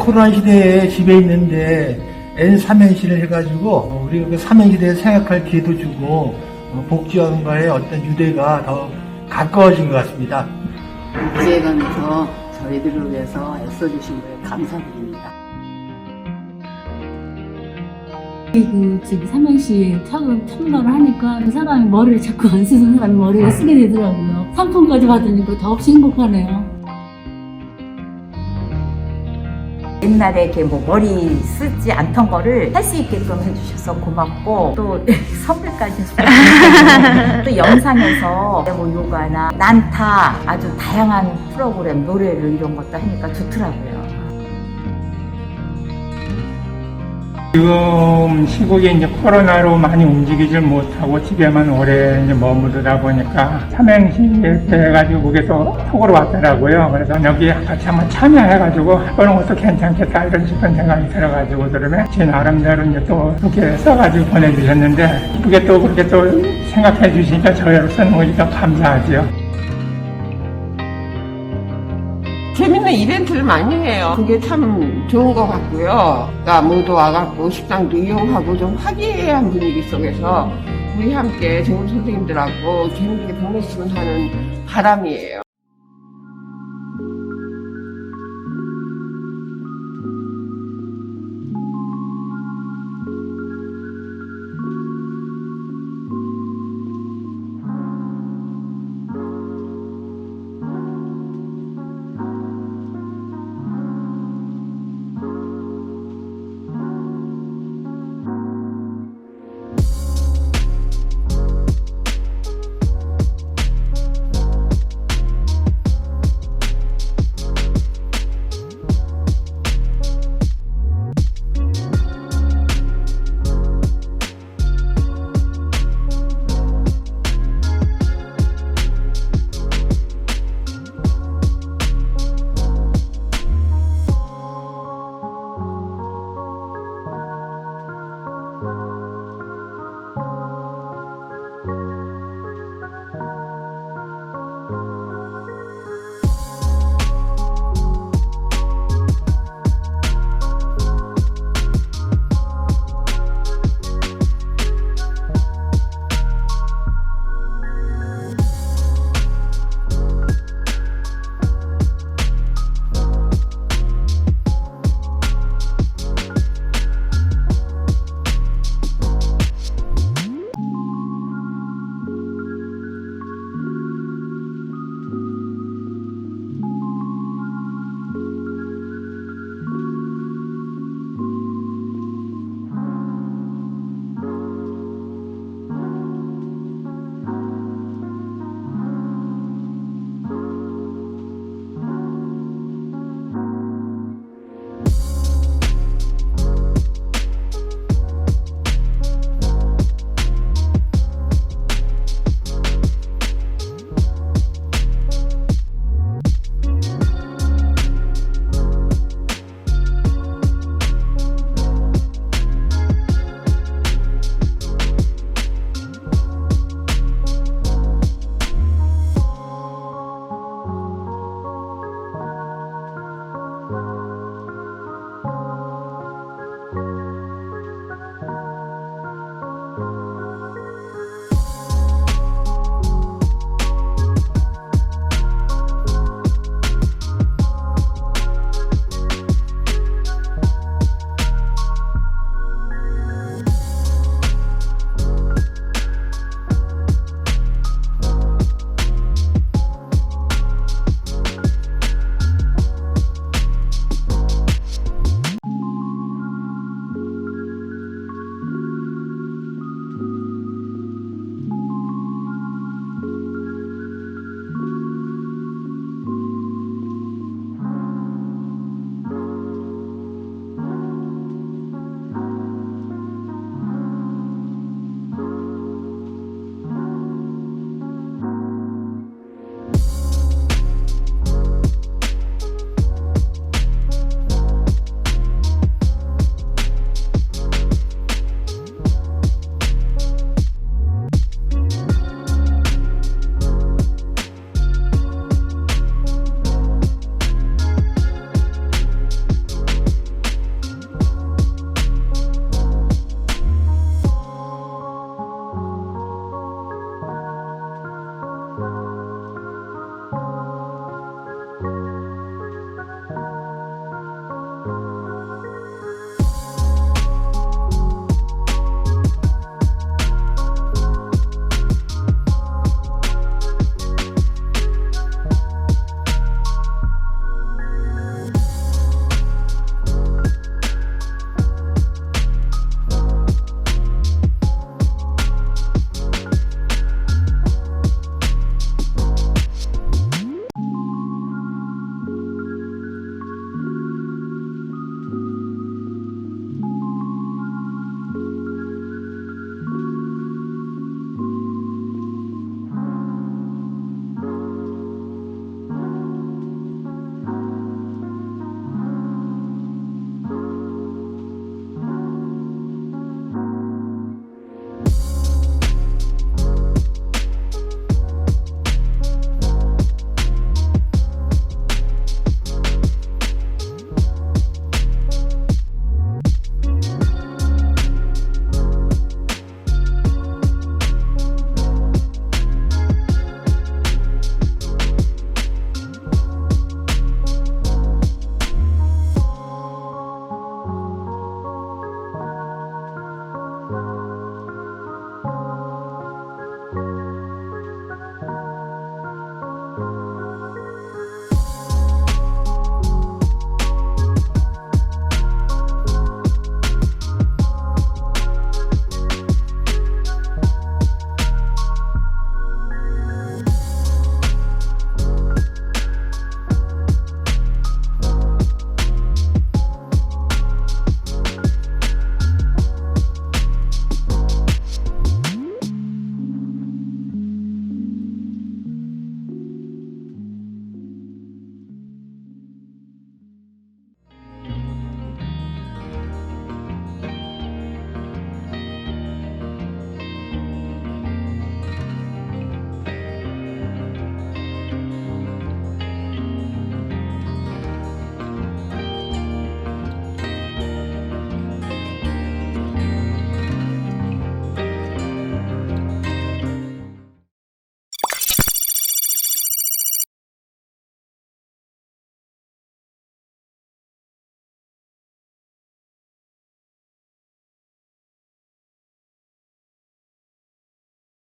코로나 시대에 집에 있는데 N 삼행시를 해가지고 어, 우리 그 삼행시대에 생각할 기회도 주고 어, 복지원과의 어떤 유대가 더 가까워진 것 같습니다. 복지회관에서 저희들을 위해서 애써주신 거에 감사드립니다. 그 지금 삼행시 참, 참가를 하니까 그 사람이 머리를 자꾸 안 쓰는 사람이 머리를 쓰게 되더라고요. 상품까지 받으니까 더없이 행복하네요. 옛날에 이렇게 뭐 머리 쓰지 않던 거를 할 수 있게끔 해주셔서 고맙고 또 선물까지 또 영상에서 뭐 요가나 난타 아주 다양한 프로그램 노래를 이런 것도 하니까 좋더라고요. 지금 시국이 이제 코로나로 많이 움직이질 못하고 집에만 오래 이제 머무르다 보니까 삼행시 해가지고 거기서 톡으로 왔더라고요. 그래서 여기 같이 한번 참여해가지고 해보는 것도 괜찮겠다 이런 싶은 생각이 들어가지고 그러면 제 나름대로 이제 또 이렇게 써가지고 보내주셨는데 그게 또 그렇게 또 생각해 주시니까 저희로서는 오히려 더 감사하죠. 재밌는 이벤트를 많이 해요. 그게 참 좋은 것 같고요. 그러니까 모두 와갖고 식당도 이용하고 좀 화기애애한 분위기 속에서 우리 함께 좋은 선생님들하고 재밌게 보냈으면 하는 바람이에요.